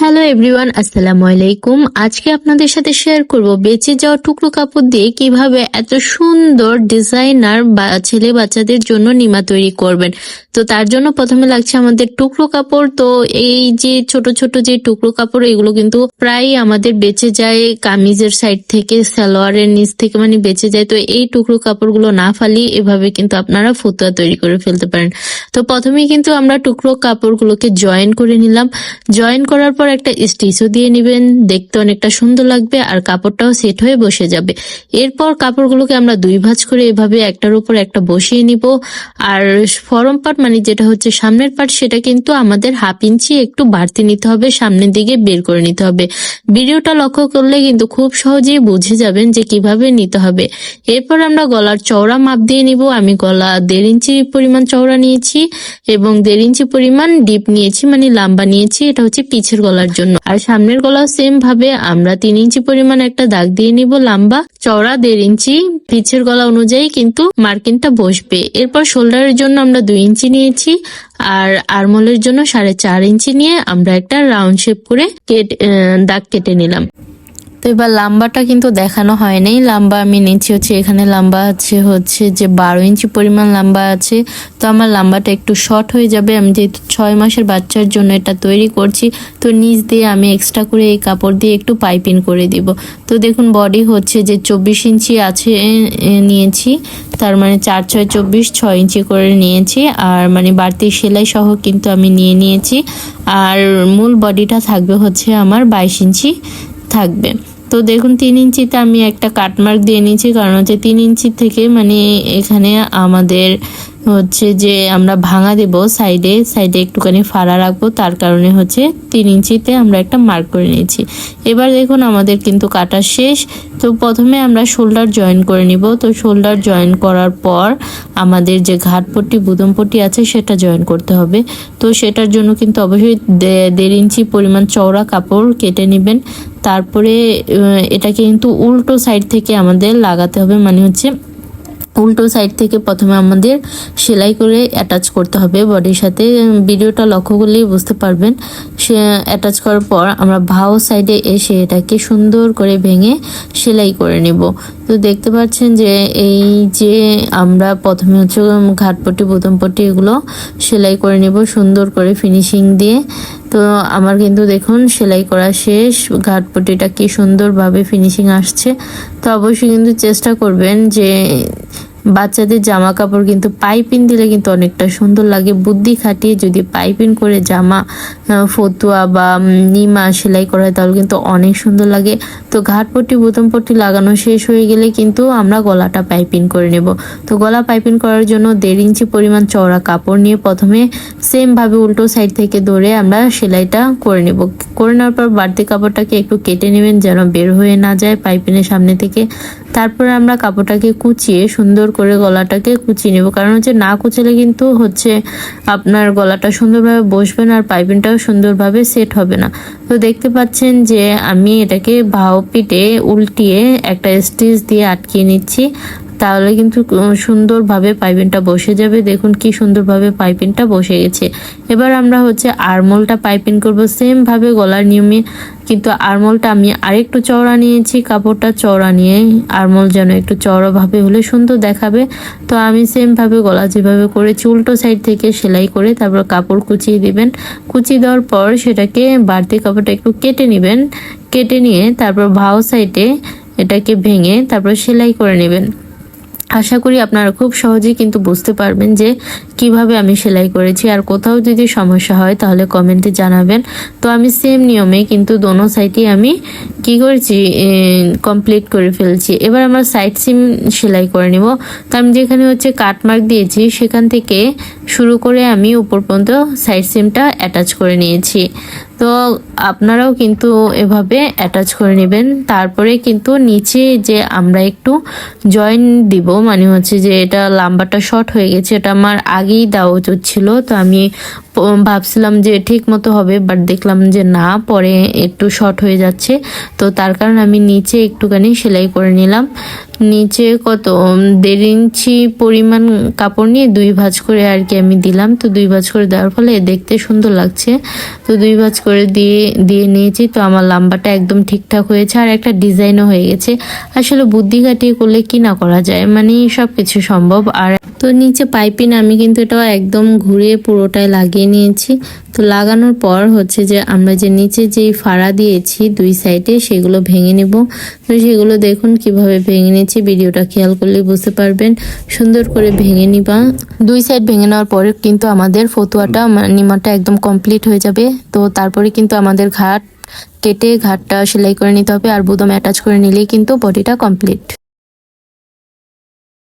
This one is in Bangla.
হ্যালো এভরিওয়ান আসসালামু আলাইকুম আজকে আপনাদের সাথে শেয়ার করব বেঁচে যাওয়া টুকরো কাপড় দিয়ে কীভাবে এত সুন্দর ডিজাইনার বা ছেলে বাচ্চাদের জন্য নিমা তৈরি করবেন। তো তার জন্য প্রথমে লাগছে আমাদের টুকরো কাপড়। তো এই যে ছোট ছোট যে টুকরো কাপড়, এগুলো কিন্তু প্রায় আমাদের বেঁচে যায় কামিজের সাইড থেকে, সালোয়ারের নিচ থেকে মানে বেঁচে যায়। তো এই টুকরো কাপড়গুলো না ফালি, এভাবে কিন্তু আপনারা ফতুয়া তৈরি করে ফেলতে পারেন। তো প্রথমেই কিন্তু আমরা টুকরো কাপড়গুলোকে জয়েন করে নিলাম। জয়েন করার পর একটা স্টিচও দিয়ে নেবেন, দেখতে অনেকটা সুন্দর লাগবে আর কাপড়টাও সেট হয়ে বসে যাবে। এরপর কাপড়গুলোকে আমরা দুই ভাঁজ করে এভাবে একটার উপর একটা বসিয়ে নিব। আর ফরম পার্ট মানে যেটা হচ্ছে সামনের পার্ট, সেটা কিন্তু আমাদের হাফ ইঞ্চি একটু বাড়তি নিতে হবে, সামনের দিকে বের করে নিতে হবে। ভিডিওটা লক্ষ্য করলে কিন্তু খুব সহজেই বুঝে যাবেন যে কীভাবে নিতে হবে। এরপর আমরা গলার চওড়া মাপ দিয়ে নিব। আমি গলা দেড় ইঞ্চি পরিমাণ চওড়া নিয়েছি এবং দেড় ইঞ্চি পরিমাণ ডিপ নিয়েছি মানে লম্বা নিয়েছি। এটা হচ্ছে পিছের গলার জন্য। আর সামনের গলা সেম ভাবে আমরা তিন ইঞ্চি পরিমাণ একটা দাগ দিয়ে নিব লম্বা। চওড়া দেড় ইঞ্চি পিছের গলা অনুযায়ী কিন্তু মার্কিনটা বসবে। এরপর শোল্ডারের জন্য আমরা দুই ইঞ্চি নিয়েছি আর আরমলের জন্য সাড়ে চার ইঞ্চি নিয়ে আমরা একটা রাউন্ড শেপ করে দাগ কেটে নিলাম। তো এবার লাম্বাটা কিন্তু দেখানো হয় নাই লাম্বা আমি নিচ্ছি হচ্ছে, এখানে লাম্বা আছে হচ্ছে যে বারো ইঞ্চি পরিমাণ লাম্বা আছে। তো আমার লাম্বাটা একটু শর্ট হয়ে যাবে। আমি যেহেতু ছয় মাসের বাচ্চার জন্য এটা তৈরি করছি, তো নিচ দিয়ে আমি এক্সট্রা করে এই কাপড় দিয়ে একটু পাইপিং করে দিব। তো দেখুন বডি হচ্ছে যে চব্বিশ ইঞ্চি আছে নিয়েছি। তার মানে চার ছয় চব্বিশ, ছয় ইঞ্চি করে নিয়েছি। আর মানে বাড়তি সেলাই সহ কিন্তু আমি নিয়ে নিয়েছি। আর মূল বডিটা থাকবে হচ্ছে আমার বাইশ ইঞ্চি থাকবে। তো দেখুন, তিন ইঞ্চিতে আমি একটা কাটমার্ক দিয়ে নিয়েছি, কারণ হচ্ছে তিন ইঞ্চি থেকে মানে এখানে আমাদের হচ্ছে যে আমরা ভাঙা দেব সাইডে সাইডে একটুখানি ফাড়া রাখব, তার কারণে হচ্ছে তিন ইঞ্চিতে আমরা একটা মার্ক করে নিয়েছি। এবার দেখুন আমাদের কিন্তু কাটা শেষ। তো প্রথমে আমরা শোল্ডার জয়েন করে নিব। তো শোল্ডার জয়েন করার পর আমাদের যে ঘাটপট্টি, বুদমপট্টি আছে, সেটা জয়েন করতে হবে। তো সেটার জন্য কিন্তু অবশ্যই দেড় ইঞ্চি পরিমাণ চওড়া কাপড় কেটে নেবেন। তারপরে এটাকে কিন্তু উল্টো সাইড থেকে আমাদের লাগাতে হবে মানে হচ্ছে উল্টো সাইড থেকে প্রথমে আমাদের সেলাই করে অ্যাটাচ করতে হবে বডির সাথে। ভিডিওটা লক্ষ্য করলেই বুঝতে পারবেন। সে অ্যাটাচ করার পর আমরা ভাও সাইডে এসে এটাকে সুন্দর করে ভেঙে সেলাই করে নেব। তো দেখতে পাচ্ছেন যে এই যে আমরা প্রথমে হচ্ছে ঘাটপট্টি বোতামপট্টি এগুলো সেলাই করে নেব সুন্দর করে ফিনিশিং দিয়ে। তো আমার কিন্তু দেখুন সেলাই করা শেষ ঘাটপট্টিটা কি সুন্দরভাবে ফিনিশিং আসছে। তো অবশ্যই কিন্তু চেষ্টা করবেন যে বাচ্চাদের জামা কাপড় কিন্তু পাইপিন দিলে কিন্তু অনেকটা সুন্দর লাগে। বুদ্ধি খাটিয়ে যদি পাইপিন করে জামা ফতুয়া বা নিমা সেলাই করা হয় তাহলে কিন্তু অনেক সুন্দর লাগে। তো ঘাটপট্টি বোতামপট্টি লাগানো শেষ হয়ে গেলে কিন্তু আমরা গলাটা পাইপিন করে নেব। তো গলা পাইপিন করার জন্য দেড় ইঞ্চি পরিমাণ চওড়া কাপড় নিয়ে প্রথমে সেম ভাবে উল্টো সাইড থেকে ধরে আমরা সেলাইটা করে নেব। করে নেওয়ার পর বাড়তি কাপড়টাকে একটু কেটে নেবেন যেন বের হয়ে না যায় পাইপিনের সামনে থেকে। তারপরে আমরা কাপড়টাকে কুচিয়ে সুন্দর করে গলাটাকে কুচিয়ে নেব। কারণ হচ্ছে না কুচালে কিন্তু হচ্ছে আপনার গলাটা সুন্দরভাবে বসবে না আর পাইপিংটাও সুন্দরভাবে সেট হবে না। তো দেখতে পাচ্ছেন যে আমি এটাকে ভাও পিটে উল্টিয়ে একটা স্টিচ দিয়ে আটকিয়ে নিচ্ছি। তাহলে কিন্তু সুন্দরভাবে পাইপিংটা বসে যাবে। দেখুন কি সুন্দরভাবে পাইপিংটা বসে গেছে। এবার আমরা হচ্ছে আরমোলটা পাইপিং করব। সেম ভাবে গলার নিয়মে কিন্তু আরমোলটা আমি আরেকটু চওড়া নিয়েছি। কাপড়টা চওড়া নিয়ে আরমোল যেন একটু চওড়া ভাবে হলে সুন্দর দেখাবে। তো আমি সেম ভাবে গলা যেভাবে করেছি, উল্টো সাইড থেকে সেলাই করে তারপর কাপড় কুচিয়ে দিবেন। কুচিয়ে দেওয়ার পর সেটাকে বাড়তি কাপড়টা একটু কেটে নেবেন। কেটে নিয়ে তারপর ভাও সাইডে এটাকে ভেঙে তারপর সেলাই করে নেবেন। আশা করি আপনারা খুব সহজেই কিন্তু বুঝতে পারবেন যে কীভাবে আমি সেলাই করেছি আর কোথাও যদি সমস্যা হয় তাহলে কমেন্টে জানাবেন। তো আমি সেম নিয়মে কিন্তু দোনো সাইডে আমি কি করেছি কমপ্লিট করে ফেলছি। এবার আমরা সাইড সিম সেলাই করে নিব। তো আমি যেখানে হচ্ছে কাটমার্ক দিয়েছি, সেখান থেকে শুরু করে আমি উপর পর্যন্ত সাইড সিমটা অ্যাটাচ করে নিয়েছি। তো আপনারাও কিন্তু এভাবে অ্যাটাচ করে নেবেন। তারপরে কিন্তু নিচে যে আমরা একটু জয়েন দিব মানে হচ্ছে যে এটা লাম্বাটা শর্ট হয়ে গেছে, এটা আমার আগেই দেওয়া উচিত ছিল। তো আমি ভাবছিলাম যে ঠিক মতো হবে বাট দেখলাম যে না, পরে একটু শর্ট হয়ে যাচ্ছে। তো তার কারণে আমি নিচে একটুখানি সেলাই করে নিলাম। নিচে কত দেড় ইঞ্চি পরিমাণ কাপড় নিয়ে দুই ভাঁজ করে আর কি আমি দিলাম। তো দুই ভাঁজ করে দেওয়ার ফলে দেখতে সুন্দর লাগছে। তো দুই ভাঁজ করে দিয়ে দিয়ে নিয়েছি। তো আমার লাম্বাটা একদম ঠিকঠাক হয়েছে আর একটা ডিজাইনও হয়ে গেছে। আসলে বুদ্ধি কাটিয়ে করলে কি না করা যায়? মানে সব কিছু সম্ভব। আর তো নিচে পাইপিন আমি কিন্তু এটা একদম ঘুরে পুরোটাই লাগিয়ে নিয়েছি। তো লাগানোর পর হচ্ছে যে আমরা যে নিচে যেই ফাড়া দিয়েছি দুই সাইডে সেগুলো ভেঙে নিব। তো সেগুলো দেখুন কীভাবে ভেঙে নিয়েছি ভিডিওটা খেয়াল করলে বুঝতে পারবেন। সুন্দর করে ভেঙে নিবা। দুই সাইড ভেঙে নেওয়ার পরে কিন্তু আমাদের ফতুয়াটা, নিমাটা একদম কমপ্লিট হয়ে যাবে। তো তারপরে কিন্তু আমাদের ঘাট কেটে ঘাটটা সেলাই করে নিতে হবে আর বুদম অ্যাটাচ করে নিলেই কিন্তু বডিটা কমপ্লিট।